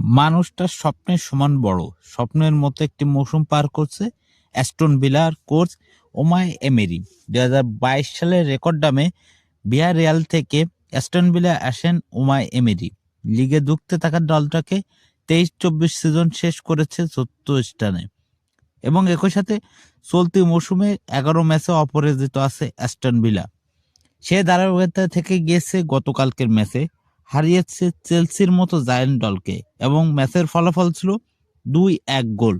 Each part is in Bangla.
মানুষটার স্বপ্নের সমান বড়। স্বপ্নের মতো একটি মৌসুম পার করছে অ্যাস্টন ভিলার কোচ ওমাই এমেরি। দুই হাজার বাইশ সালের রেকর্ড দামে বিহার রিয়াল থেকে অ্যাস্টন ভিলা আসেন ওমাই এমেরি। লিগে দুঃখতে থাকা দলটাকে তেইশ চব্বিশ সিজন শেষ করেছে চতুর্থ স্থানে। এবং একই সাথে চলতি মৌসুমে এগারো ম্যাচে অপরাজিত আছে অ্যাস্টন ভিলা। সে ধারাবাহিকতা থেকে গিয়েছে গতকালকের ম্যাচে। হারিয়েছে চেলসির মতো জায়ান্ট দলকে এবং ম্যাচের ফলাফল ছিল দুই এক গোল।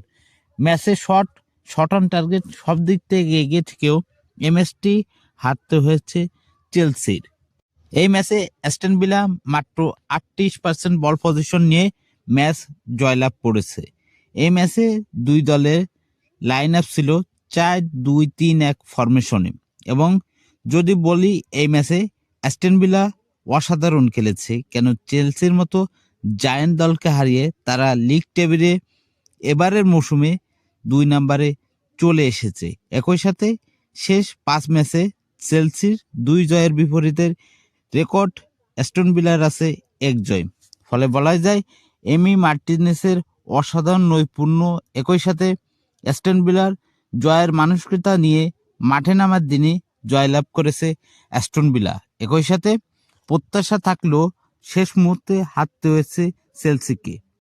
ম্যাচে শট শট অন টার্গেট সব দিক থেকে এগিয়ে থেকেও এমএসটি হারতে হয়েছে চেলসির। এই ম্যাচে অ্যাস্টন ভিলা মাত্র আটত্রিশ পার্সেন্ট বল পজিশন নিয়ে ম্যাচ জয়লাভ করেছে। এই ম্যাচে দুই দলের লাইন আপ ছিল চার দুই তিন এক ফরমেশনে এবং যদি বলি এই ম্যাচে অ্যাস্টন ভিলা অসাধারণ খেলেছে। কেন চেলসির মতো জায়ান্ট দলকে হারিয়ে তারা লিগ টেবিলে এবারের মৌসুমে দুই নম্বরে চলে এসেছে। একই সাথে শেষ পাঁচ ম্যাচে চেলসির দুই জয়ের বিপরীতের রেকর্ড অ্যাস্টন ভিলার আছে এক জয়। ফলে বলা যায়, এমি মার্টিনেসের অসাধারণ নৈপুণ্য, একই সাথে অ্যাস্টন ভিলার জয়ের মানসিকতা নিয়ে মাঠে নামার দিনে জয়লাভ করেছে অ্যাস্টন ভিলা। একই সাথে প্রত্যাশা থাকলেও শেষ মুহূর্তে হারতে হয়েছে চেলসিকে।